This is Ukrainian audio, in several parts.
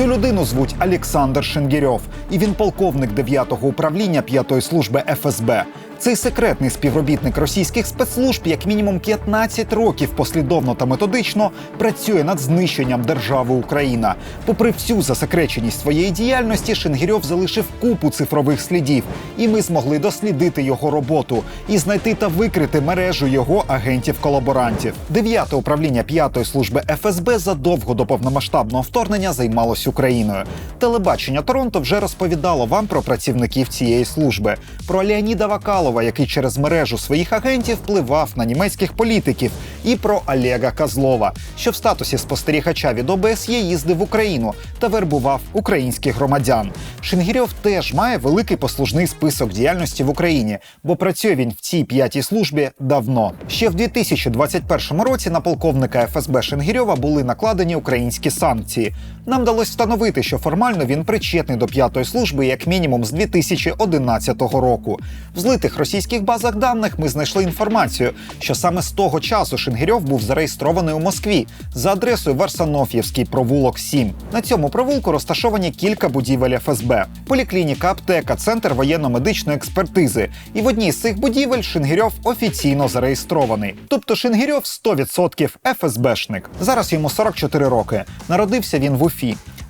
Цю людину звуть Олександр Шенгірьов, і він полковник 9-го управління 5-ї служби ФСБ. Цей секретний співробітник російських спецслужб, як мінімум 15 років послідовно та методично працює над знищенням держави Україна. Попри всю засекреченість своєї діяльності, Шенгірьов залишив купу цифрових слідів, і ми змогли дослідити його роботу і знайти та викрити мережу його агентів-колаборантів. Дев'яте управління п'ятої служби ФСБ задовго до повномасштабного вторгнення займалось Україною. Телебачення Торонто вже розповідало вам про працівників цієї служби, про Леоніда Вакалова, який через мережу своїх агентів впливав на німецьких політиків, і про Олега Козлова, що в статусі спостерігача від ОБСЄ їздив в Україну та вербував українських громадян. Шингірьов теж має великий послужний список діяльності в Україні, бо працює він в цій п'ятій службі давно. Ще в 2021 році на полковника ФСБ Шенгірьова були накладені українські санкції. Нам вдалося встановити, що формально він причетний до п'ятої служби як мінімум з 2011 року. В злитих російських базах даних ми знайшли інформацію, що саме з того часу Шенгірьов був зареєстрований у Москві за адресою Варсоноф'євський провулок 7. На цьому провулку розташовані кілька будівель ФСБ: поліклініка, аптека, центр воєнно-медичної експертизи. І в одній з цих будівель Шенгірьов офіційно зареєстрований. Тобто Шенгірьов 100% ФСБшник. Зараз йому 44 роки. Народився він в Уфі.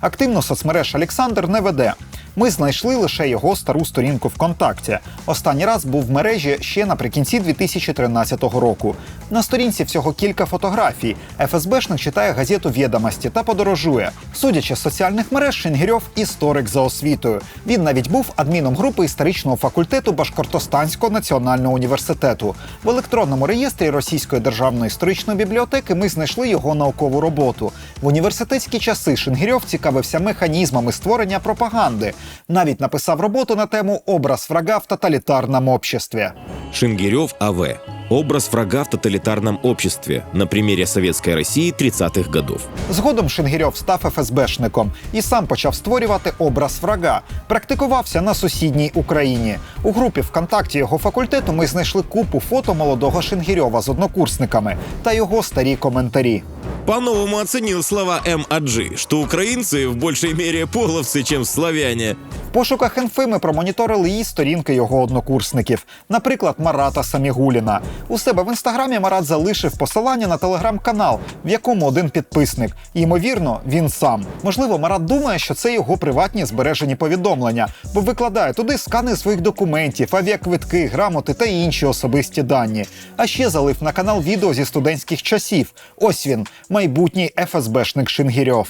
Активно соцмереж Олександр не веде. Ми знайшли лише його стару сторінку ВКонтакті. Останній раз був в мережі ще наприкінці 2013 року. На сторінці всього кілька фотографій. ФСБшник читає газету «Відомості» та подорожує. Судячи з соціальних мереж, Шенгірьов – історик за освітою. Він навіть був адміном групи історичного факультету Башкортостанського національного університету. В електронному реєстрі Російської державної історичної бібліотеки ми знайшли його наукову роботу. В університетські часи Шенгірьов цікавився механізмами створення пропаганди. Навіть написав роботу на тему Образ врага в тоталітарному обществі. Шингирев А.В. Образ врага в тоталитарном обществе на примере Советской России 30-х годов. Згодом Шенгірьов став ФСБшником і сам почав створювати образ врага. Практикувався на сусідній Україні. У групі ВКонтакті його факультету ми знайшли купу фото молодого Шенгірьова з однокурсниками та його старі коментарі. По-новому оценил слова М. Аджи, что украинцы в большей мере половцы, чем славяне. В пошуках інфи ми промоніторили і сторінки його однокурсників, наприклад, Марата Самігуліна. У себе в інстаграмі Марат залишив посилання на телеграм-канал, в якому один підписник. Ймовірно, він сам. Можливо, Марат думає, що це його приватні збережені повідомлення, бо викладає туди скани своїх документів, авіаквитки, грамоти та інші особисті дані. А ще залив на канал відео зі студентських часів. Ось він, майбутній ФСБшник Шингірьов.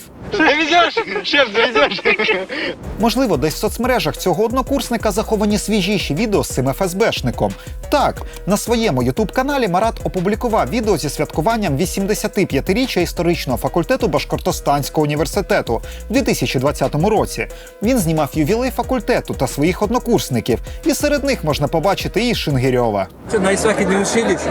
Шеф? Можливо, десь в соцмережах цього однокурсника заховані свіжіші відео з цим ФСБшником. Так, на своєму ютуб-каналі Марат опублікував відео зі святкуванням 85-річчя історичного факультету Башкортостанського університету в 2020 році. Він знімав ювілей факультету та своїх однокурсників, і серед них можна побачити і Шингирьова. Что, на Исаке не учились?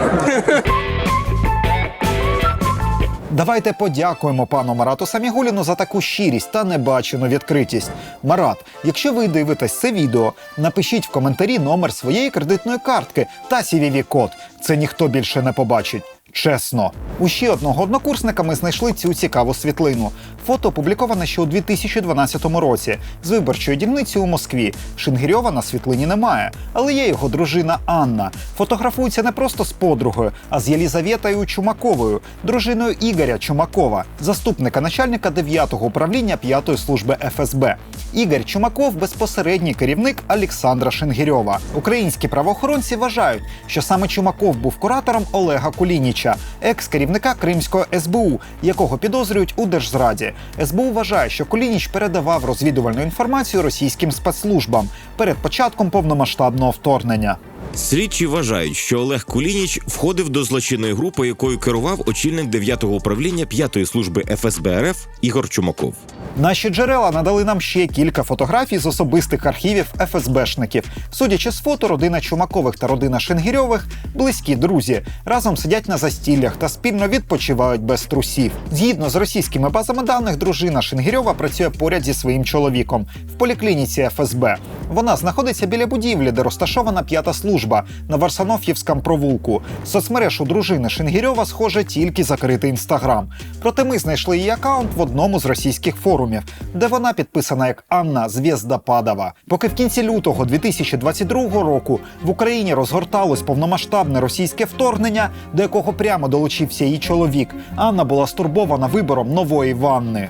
Давайте подякуємо пану Марату Самігуліну за таку щирість та небачену відкритість. Марат, якщо ви дивитесь це відео, напишіть в коментарі номер своєї кредитної картки та cvv код Це ніхто більше не побачить. Чесно, у ще одного однокурсника ми знайшли цю цікаву світлину. Фото опубліковане ще у 2012 році з виборчої дільниці у Москві. Шингірьова на світлині немає, але є його дружина Анна. Фотографується не просто з подругою, а з Єлізаветою Чумаковою, дружиною Ігоря Чумакова, заступника начальника 9-го управління 5-ї служби ФСБ. Ігор Чумаков безпосередній керівник Олександра Шенгірьова. Українські правоохоронці вважають, що саме Чумаков був куратором Олега Кулініча, екс-керівника Кримського СБУ, якого підозрюють у держзраді. СБУ вважає, що Кулініч передавав розвідувальну інформацію російським спецслужбам перед початком повномасштабного вторгнення. Слідчі вважають, що Олег Кулініч входив до злочинної групи, якою керував очільник 9-го управління 5-ї служби ФСБ РФ Ігор Чумаков. Наші джерела надали нам ще кілька фотографій з особистих архівів ФСБшників. Судячи з фото, родина Чумакових та родина Шенгірьових близькі друзі разом сидять на застіллях та спільно відпочивають без трусів. Згідно з російськими базами даних, дружина Шенгірьова працює поряд зі своїм чоловіком в поліклініці ФСБ. Вона знаходиться біля будівлі, де розташована п'ята служба на Варсоноф'ївському провулку. З Соцмереж у дружини Шенгірьова схоже тільки закритий інстаграм. Проте ми знайшли її акаунт в одному з російських форумів, де вона підписана як Анна Звєздападова. Поки в кінці лютого 2022 року в Україні розгорталось повномасштабне російське вторгнення, до якого прямо долучився її чоловік. Анна була стурбована вибором нової ванни.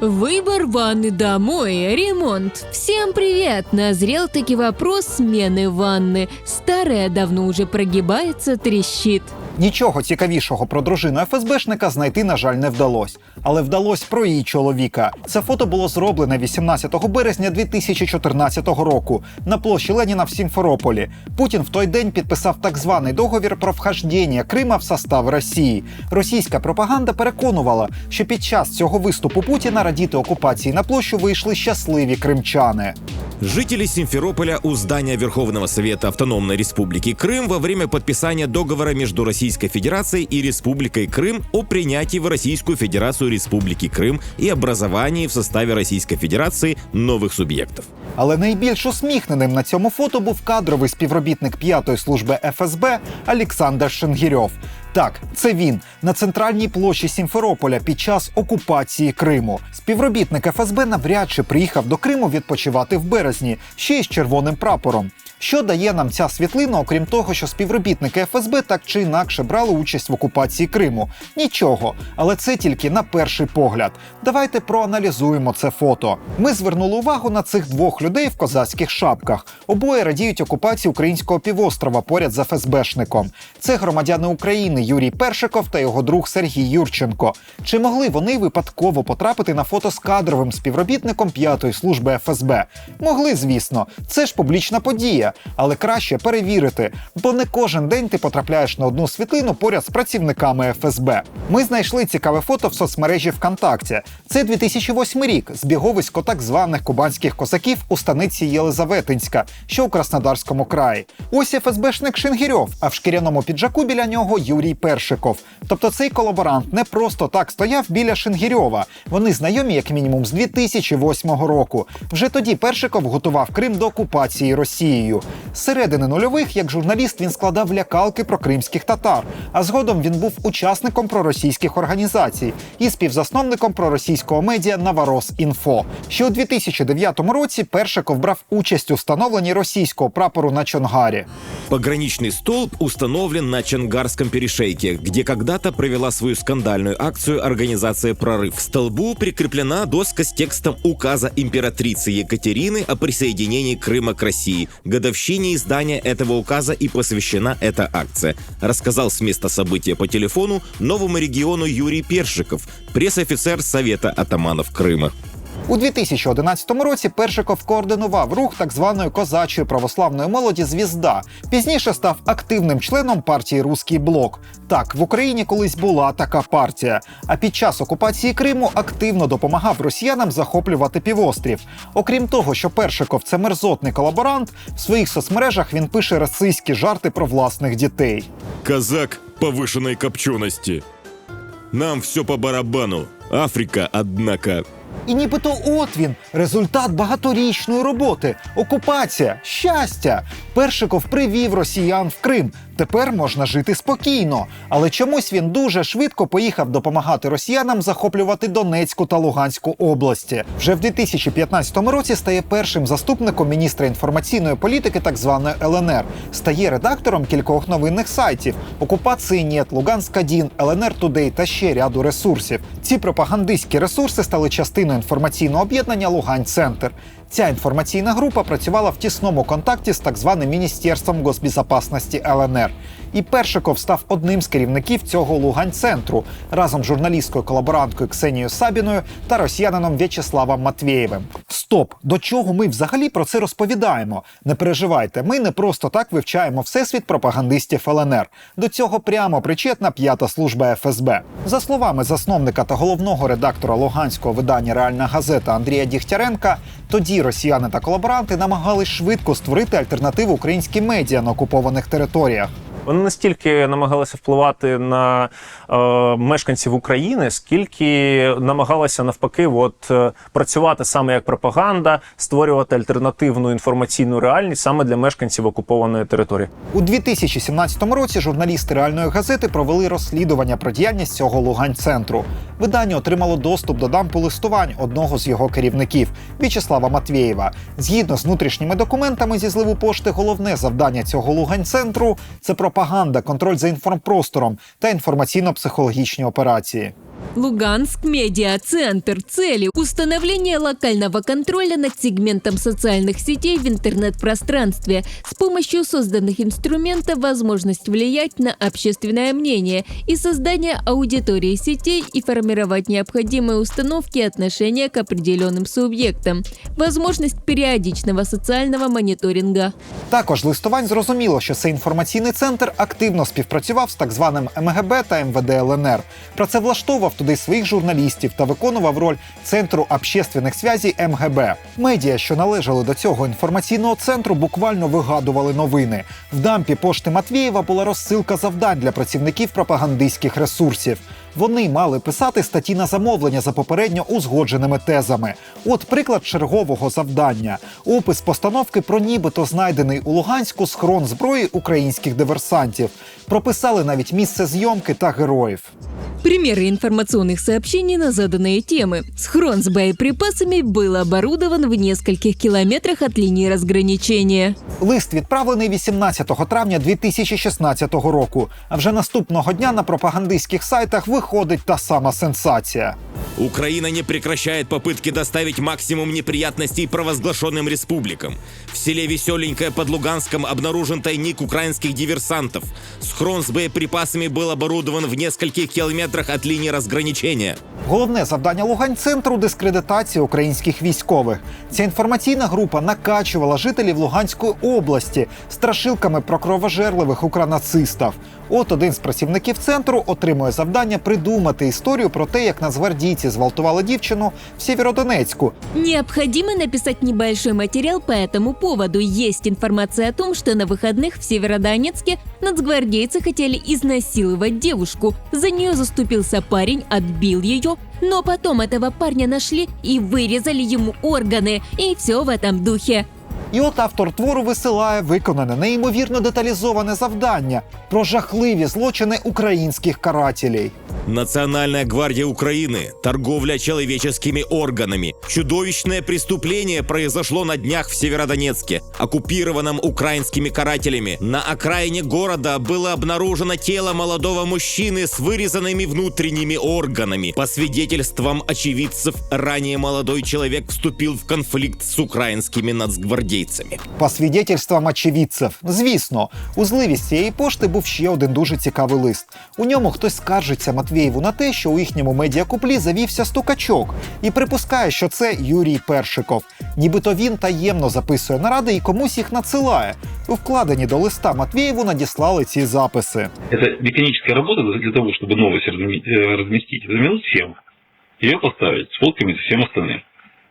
Выбор ванны домой, ремонт. Всем привет! Назрел таки вопрос смены ванны. Старая давно уже прогибается, трещит. Нічого цікавішого про дружину ФСБшника знайти, на жаль, не вдалось. Але вдалось про її чоловіка. Це фото було зроблене 18 березня 2014 року на площі Леніна в Сімферополі. Путін в той день підписав так званий договір про вхождення Крима в состав Росії. Російська пропаганда переконувала, що під час цього виступу Путіна радіти окупації на площу вийшли щасливі кримчани. Жители Симферополя у здания Верховного Совета Автономной Республики Крым во время подписания договора между Российской Федерацией и Республикой Крым о принятии в Российскую Федерацию Республики Крым и образовании в составе Российской Федерации новых субъектов. Але найбільш усміхненим на цьому фото був кадровий співробітник п'ятої служби ФСБ Олександр Шенгірьов. Так, це він на центральній площі Сімферополя під час окупації Криму. Співробітник ФСБ навряд чи приїхав до Криму відпочивати в березні, ще й з червоним прапором. Що дає нам ця світлина, окрім того, що співробітники ФСБ так чи інакше брали участь в окупації Криму? Нічого, але це тільки на перший погляд. Давайте проаналізуємо це фото. Ми звернули увагу на цих двох людей в козацьких шапках. Обоє радіють окупації українського півострова поряд з ФСБшником. Це громадяни України Юрій Першиков та його друг Сергій Юрченко. Чи могли вони випадково потрапити на фото з кадровим співробітником п'ятої служби ФСБ? Могли, звісно, це ж публічна подія, але краще перевірити, бо не кожен день ти потрапляєш на одну світлину поряд з працівниками ФСБ. Ми знайшли цікаве фото в соцмережі ВКонтакті. Це 2008 рік, збіговисько так званих кубанських козаків у станиці Єлизаветинська, що у Краснодарському краї. Ось ФСБшник Шенгірьов, а в шкіряному піджаку біля нього Юрій Першиков. Тобто цей колаборант не просто так стояв біля Шенгірьова. Вони знайомі як мінімум з 2008 року. Вже тоді Першиков готував Крим до окупації Росією. З середини нульових, як журналіст, він складав лякалки про кримських татар. А згодом він був учасником проросійських організацій і співзасновником проросійського медіа Наворос Інфо. Ще у 2009 році Першиков брав участь у встановленні російського прапору на Чонгарі. Пограничный столб установлен на Чангарском перешейке, где когда-то провела свою скандальную акцию организация «Прорыв». К столбу прикреплена доска с текстом указа императрицы Екатерины о присоединении Крыма к России. Годовщине издания этого указа и посвящена эта акция, рассказал с места события по телефону новому региону Юрий Першиков, пресс-офицер Совета атаманов Крыма. У 2011 році Першиков координував рух так званої козачої православної молоді Звізда. Пізніше став активним членом партії Руський блок. Так, в Україні колись була така партія. А під час окупації Криму активно допомагав росіянам захоплювати півострів. Окрім того, що Першиков це мерзотний колаборант, в своїх соцмережах він пише расистські жарти про власних дітей. Казак повышенной копчености. Нам все по барабану. Африка, однако, І нібито от він результат багаторічної роботи, окупація, щастя. Першиков привів росіян в Крим. Тепер можна жити спокійно. Але чомусь він дуже швидко поїхав допомагати росіянам захоплювати Донецьку та Луганську області. Вже в 2015 році стає першим заступником міністра інформаційної політики так званої ЛНР. Стає редактором кількох новинних сайтів: Окупації Нєт, Луганська Дін, ЛНР Тудей та ще ряду ресурсів. Ці пропагандистські ресурси стали частиною інформаційного об'єднання Лугань Центр. Ця інформаційна група працювала в тісному контакті з так званим Міністерством госбезопасності ЛНР. І Першиков став одним з керівників цього Лугань-центру разом з журналісткою колаборанткою Ксенією Сабіною та росіянином В'ячеславом Матвєєвим. Стоп! До чого ми взагалі про це розповідаємо? Не переживайте, ми не просто так вивчаємо всесвіт пропагандистів ЛНР. До цього прямо причетна п'ята служба ФСБ. За словами засновника та головного редактора луганського видання Реальна газета Андрія Дігтяренка, тоді росіяни та колаборанти намагались швидко створити альтернативу українським медіа на окупованих територіях. Вони настільки намагалися впливати на е, мешканців України, скільки намагалися навпаки, от е, працювати саме як пропаганда, створювати альтернативну інформаційну реальність саме для мешканців окупованої території. У 2017 році журналісти реальної газети провели розслідування про діяльність цього Лугань-центру. Видання отримало доступ до дампу листувань одного з його керівників В'ячеслава Матвєєва. Згідно з внутрішніми документами зі зливу пошти, головне завдання цього Лугань-центру це пропаганда, контроль за інформпростором та інформаційно-психологічні операції. Луганск Медиа-центр. Цели – установление локального контроля над сегментом социальных сетей в интернет-пространстве. С помощью созданных инструментов возможность влиять на общественное мнение и создание аудитории сетей и формировать необходимые установки и отношения к определенным субъектам. Возможность периодичного социального мониторинга. Також листувань зрозуміло, що цей інформаційний центр активно співпрацював з так званим МГБ та МВД ЛНР. Працевлаштовував туди своїх журналістів та виконував роль центру общественних связей МГБ. Медіа, що належали до цього інформаційного центру, буквально вигадували новини. В дампі пошти Матвієва була розсилка завдань для працівників пропагандистських ресурсів. Вони мали писати статті на замовлення за попередньо узгодженими тезами. От приклад чергового завдання: опис постановки про нібито знайдений у Луганську схрон зброї українських диверсантів. Прописали навіть місце зйомки та героїв. Примеры информационных сообщений на заданные темы. Схрон с боеприпасами был оборудован в нескольких километрах от линии разграничения. Лист відправлений 18 травня 2016 року. А вже наступного дня на пропагандистських сайтах виходить та сама сенсація. Украина не прекращает попытки доставить максимум неприятностей провозглашенным республикам. В селе Веселенькое под Луганском обнаружен тайник украинских диверсантов. Схрон с боеприпасами был оборудован в нескольких километрах от линии разграничения. Головне завдання Лугань-центру дискредитація українських військових. Ця інформаційна група накачувала жителів Луганської області страшилками про кровожерливих укранацистів. От один з працівників центру отримує завдання придумати історію про те, як нацгвардійці зґвалтували дівчину в Сєвєродонецьку. Необходимо написать небольшой материал по этому поводу. Есть информация о том, что на выходных в Северодонецке нацгвардейцы хотели изнасиловать девушку. За нее заступился парень, отбил ее, но потом этого парня нашли и вырезали ему органы. И все в этом духе. І от автор твору висилає виконане неймовірно деталізоване завдання про жахливі злочини українських карателей. Национальная гвардия Украины, торговля человеческими органами. Чудовищное преступление произошло на днях в Северодонецке, оккупированном украинскими карателями. На окраине города было обнаружено тело молодого мужчины с вырезанными внутренними органами. По свидетельствам очевидцев, ранее молодой человек вступил в конфликт с украинскими нацгвардейцами. По свідетельствам очевидців, звісно, у зливість цієї пошти був ще один дуже цікавий лист. У ньому хтось скаржиться Матвієву на те, що у їхньому медіакуплі завівся стукачок, і припускає, що це Юрій Першиков. Нібито він таємно записує наради і комусь їх надсилає. У вкладені до листа Матвієву надіслали ці записи. Это механическая работа для того, чтобы новость разми- э, разместить за минут 7, ее поставить с фотками со всем остальным.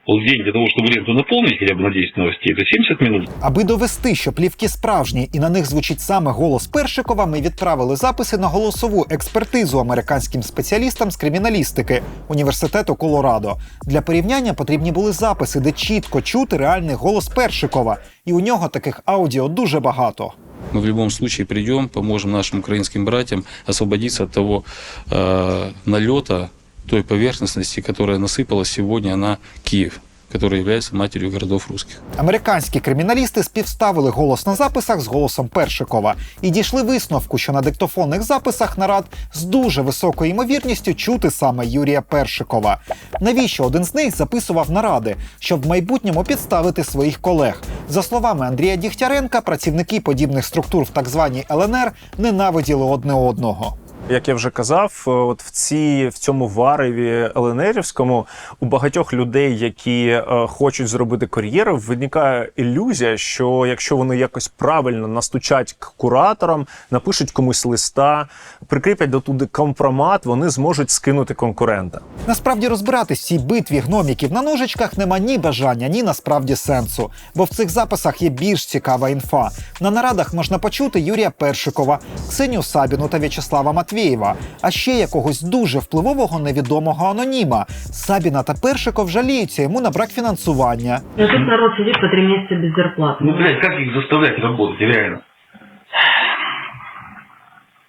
Вот в день для того, чтобы ленту наполнить хотя бы на 10 новостей, это 70 минут. Аби довести, що плівки справжні і на них звучить саме голос Першикова, ми відправили записи на голосову експертизу американським спеціалістам з криміналістики університету Колорадо. Для порівняння потрібні були записи, де чітко чути реальний голос Першикова, і у нього таких аудіо дуже багато. Мы в любом случае придем, поможем нашим украинским братьям освободиться от того э, налета, той поверхностности, которая насыпалась сегодня на Киев, который является матерью городов русских. Американські криміналісти співставили голос на записах з голосом Першикова і дійшли висновку, що на диктофонних записах нарад з дуже високою ймовірністю чути саме Юрія Першикова. Навіщо один з них записував наради, щоб в майбутньому підставити своїх колег? За словами Андрія Дігтяренка, працівники подібних структур в так званій ЛНР ненавиділи одне одного. Як я вже казав, е, от в ці в цьому вареві ЛНРівському у багатьох людей, які е, хочуть зробити кар'єру, виникає ілюзія, що якщо вони якось правильно настучать к кураторам, напишуть комусь листа, прикріплять до туди компромат, вони зможуть скинути конкурента. Насправді розбиратись в цій битві гноміків на ножичках нема ні бажання, ні насправді сенсу. Бо в цих записах є більш цікава інфа. На нарадах можна почути Юрія Першикова, Ксенію Сабіну та В'ячеслава Матвєєва, а ще якогось дуже впливового невідомого аноніма. Сабіна та Першиков жаліються йому на брак фінансування. Ну, тут народ сидить по три місяці без зарплати. Ну, блядь, як їх заставляти работать, реально?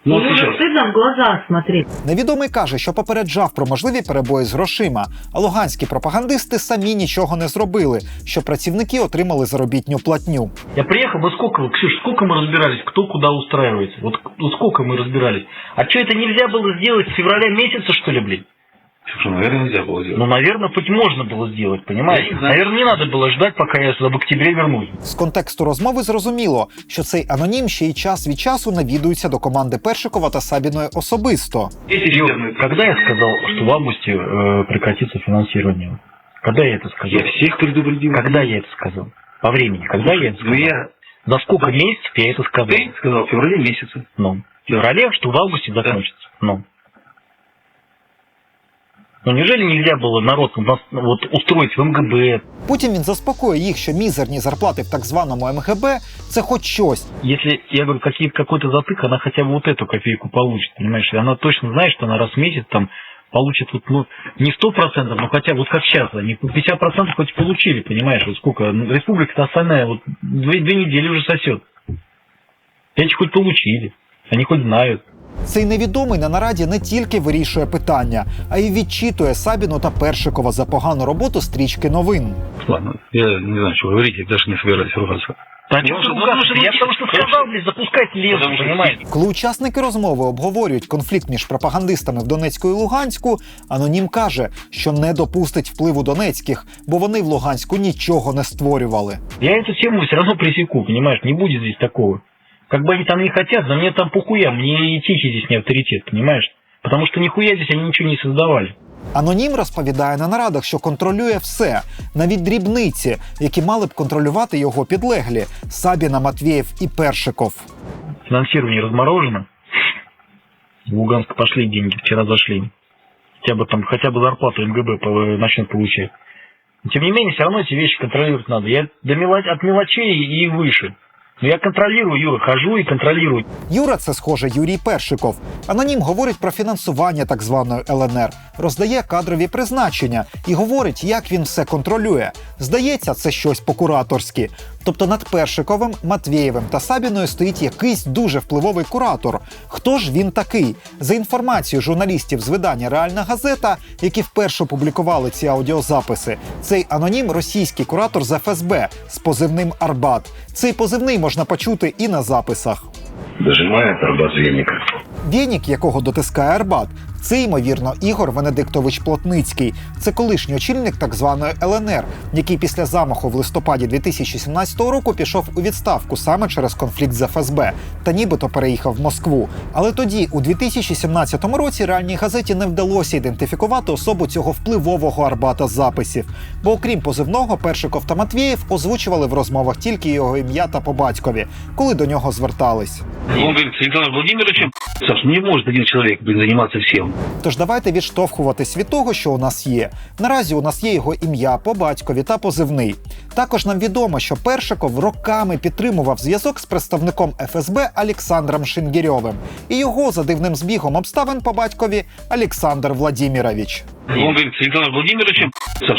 Ну, вот Ему же сейчас. стыдно в глаза смотреть. Невідомий каже, що попереджав про можливі перебої з грошима. А луганські пропагандисти самі нічого не зробили, щоб працівники отримали заробітню платню. Я приехал, вот сколько, вы, Ксюш, сколько мы разбирались, кто куда устраивается? Вот, вот сколько мы разбирались? А что, это нельзя было сделать с февраля месяца, что ли, блин? Слушай, наверное, нельзя было сделать. Ну, наверное, хоть можно было сделать, понимаете? Я не знаю. Наверное, не надо было ждать, пока я сюда в октябре вернусь. З контексту розмови зрозуміло, що цей анонім ще й час від часу навідується до команди Першикова та Сабіної особисто. Эти Юр, черные- когда я сказал, что в августе э, прекратится финансирование? Когда я это сказал? Я всех предупредил. Когда я это сказал? По времени, когда я это Ну, сказал? я... За сколько месяцев я это сказал? Ты сказал в феврале месяце. Ну, в феврале, что в августе закончится. Ну. Ну, неужели нельзя было народ у нас, ну, вот, устроить в МГБ? Потім він заспокоює їх, що мізерні зарплати в так званому МГБ це хоч щось. Если, я говорю, какие, какой-то затык, она хотя бы вот эту копейку получит, понимаешь? И она точно знает, что она раз в месяц там получит, вот, ну, не сто процентов, но хотя бы вот как сейчас, они 50 процентов хоть получили, понимаешь? Вот сколько, ну, республика-то остальная, вот, две, две недели уже сосет. Эти хоть получили, они хоть знают. Цей невідомий на нараді не тільки вирішує питання, а й відчитує Сабіну та Першикова за погану роботу стрічки новин. Ладно, я не знаю, что говорить, я даже не ну, ты ну, ругашься? ну, Я ну, потому что конечно. сказал, блядь, запускать ленту, Потому что понимаешь? Коли учасники розмови обговорюють конфлікт між пропагандистами в Донецьку і Луганську, анонім каже, що не допустить впливу донецьких, бо вони в Луганську нічого не створювали. Я эту тему все равно пресеку, понимаешь? Не будет здесь такого. Как бы они там не хотят, да мне там похуя, мне и Тихий здесь не авторитет, понимаешь? Потому что нихуя здесь они ничего не создавали. Анонім розповідає на нарадах, що контролює все, навіть дрібниці, які мали б контролювати його підлеглі Сабіна, Матвєєв і Першиков. Финансирование разморожено. В Луганск пошли деньги, вчера зашли. Хотя бы там, хотя бы зарплату МГБ по- начнут получать. Но, тем не менее, все равно эти вещи контролировать надо. Я до мело- от мелочей и выше. Но я контролирую, Юра, хожу і контролирую. Юра, це схоже Юрій Першиков. Анонім говорить про фінансування так званої ЛНР, роздає кадрові призначення і говорить, як він все контролює. Здається, це щось по-кураторськи. Тобто над Першиковим, Матвєєвим та Сабіною стоїть якийсь дуже впливовий куратор. Хто ж він такий? За інформацією журналістів з видання Реальна газета, які вперше публікували ці аудіозаписи, цей анонім російський куратор з ФСБ з позивним Арбат. Цей позивний можна почути і на записах. Дожимает арбат веника. Вєнік, якого дотискає Арбат, це ймовірно Ігор Венедиктович Плотницький. Це колишній очільник так званої ЛНР, який після замаху в листопаді 2017 року пішов у відставку саме через конфлікт з ФСБ та нібито переїхав в Москву. Але тоді, у 2017 році, реальній газеті не вдалося ідентифікувати особу цього впливового Арбата записів. Бо окрім позивного, Першиков та Матвєєв озвучували в розмовах тільки його ім'я та по батькові, коли до нього звертались. Говорит, с Александром не может один человек блин, заниматься всем. Тож давайте відштовхуватись від того, що у нас є. Наразі у нас є його ім'я по батькові та позивний. Також нам відомо, що Першиков роками підтримував зв'язок з представником ФСБ Олександром Шингірьовим і його за дивним збігом обставин по батькові Олександр Владімірович. Он говорит, с Владимировичем,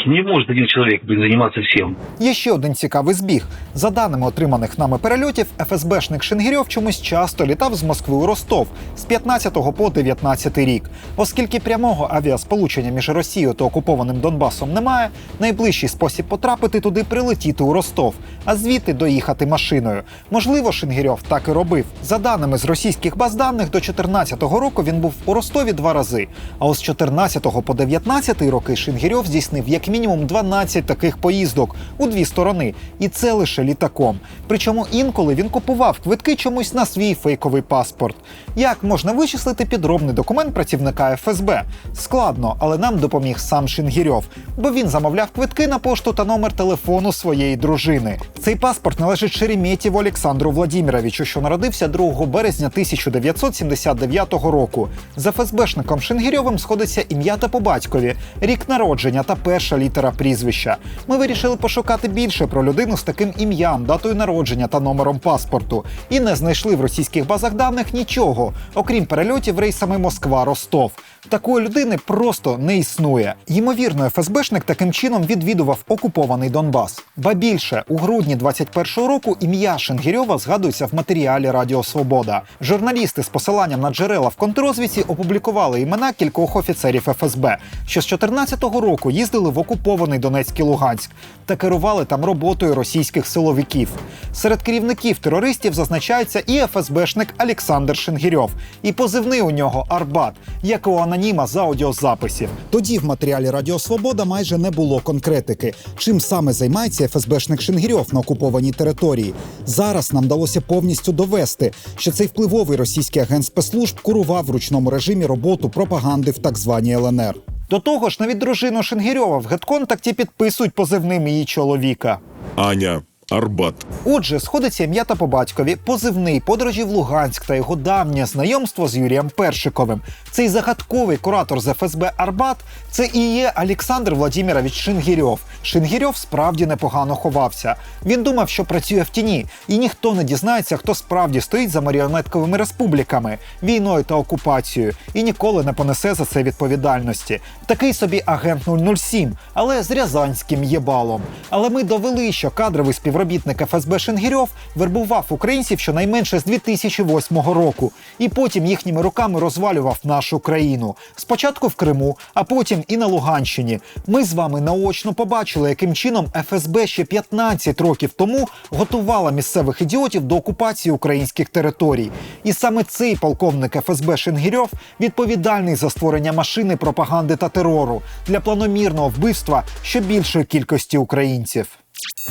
не может один человек блин, заниматься всем. Є ще один цікавий збіг. За даними отриманих нами перельотів, ФСБшник Шингірьов чомусь часто літав з Москви у Ростов з 15 по 19 рік. Оскільки прямого авіасполучення між Росією та окупованим Донбасом немає, найближчий спосіб потрапити туди прилетіти у Ростов, а звідти доїхати машиною. Можливо, Шингірьов так і робив. За даними з російських баз даних, до 14 року він був у Ростові два рази, а ось з 14 по 19 15 роки Шингірьов здійснив як мінімум 12 таких поїздок у дві сторони, і це лише літаком. Причому інколи він купував квитки чомусь на свій фейковий паспорт. Як можна вичислити підробний документ працівника ФСБ? Складно, але нам допоміг сам Шингірьов, бо він замовляв квитки на пошту та номер телефону своєї дружини. Цей паспорт належить Шереметєву Олександру Владіміровичу, що народився 2 березня 1979 року. З ФСБшником Шингірьовим сходиться ім'я та по батькові, рік народження та перша літера прізвища. Ми вирішили пошукати більше про людину з таким ім'ям, датою народження та номером паспорту, і не знайшли в російських базах даних нічого, окрім перельотів рейсами Москва-Ростов. Такої людини просто не існує. Ймовірно, ФСБшник таким чином відвідував окупований Донбас. Ба більше у грудні 21-го року ім'я Шенгірьова згадується в матеріалі Радіо Свобода. Журналісти з посиланням на джерела в контрозвідці опублікували імена кількох офіцерів ФСБ, що з 14-го року їздили в окупований Донецьк і Луганськ та керували там роботою російських силовиків. Серед керівників терористів зазначається і ФСБшник Олександр Шенгірьов, і позивний у нього Арбат, як і у аноніма з аудіозаписів. Тоді в матеріалі Радіо Свобода майже не було конкретики, чим саме займається ФСБшник Шенгірьов на окупованій території. Зараз нам вдалося повністю довести, що цей впливовий російський агент спецслужб курував в ручному режимі роботу пропаганди в так званій ЛНР. До того ж, навіть дружину Шенгірьова в гетконтакті підписують позивним її чоловіка. Аня, Арбат. Отже, сходиться ім'я та по батькові, позивний подорожі в Луганськ та його давнє знайомство з Юрієм Першиковим. Цей загадковий куратор з ФСБ Арбат це і є Олександр Владимирович Шингірьов. Шингірьов справді непогано ховався. Він думав, що працює в тіні, і ніхто не дізнається, хто справді стоїть за маріонетковими республіками, війною та окупацією, і ніколи не понесе за це відповідальності. Такий собі агент 007, але з рязанським єбалом. Але ми довели, що кадровий співробітник ФСБ Шенгірьов вербував українців щонайменше з 2008 року, і потім їхніми руками розвалював нашу країну. Спочатку в Криму, а потім і на Луганщині. Ми з вами наочно побачили, яким чином ФСБ ще 15 років тому готувала місцевих ідіотів до окупації українських територій. І саме цей полковник ФСБ Шенгірьов відповідальний за створення машини пропаганди та терору для планомірного вбивства ще більшої кількості українців.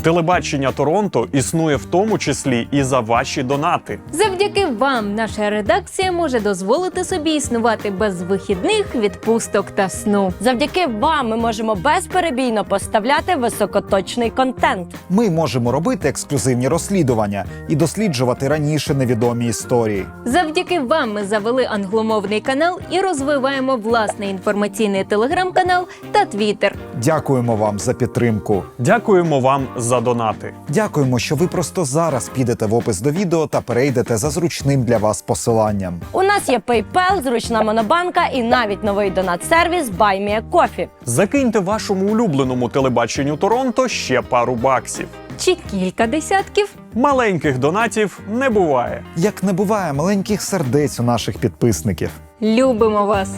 Телебачення Торонто існує в тому числі і за ваші донати. Завдяки вам наша редакція може дозволити собі існувати без вихідних, відпусток та сну. Завдяки вам ми можемо безперебійно поставляти високоточний контент. Ми можемо робити ексклюзивні розслідування і досліджувати раніше невідомі історії. Завдяки вам ми завели англомовний канал і розвиваємо власний інформаційний телеграм-канал та твіттер. Дякуємо вам за підтримку. Дякуємо вам за донати. Дякуємо, що ви просто зараз підете в опис до відео та перейдете за зручним для вас посиланням. У нас є PayPal, зручна монобанка і навіть новий донат-сервіс BuyMeACoffee. Закиньте вашому улюбленому телебаченню Торонто ще пару баксів. Чи кілька десятків? Маленьких донатів не буває. Як не буває маленьких сердець у наших підписників. Любимо вас!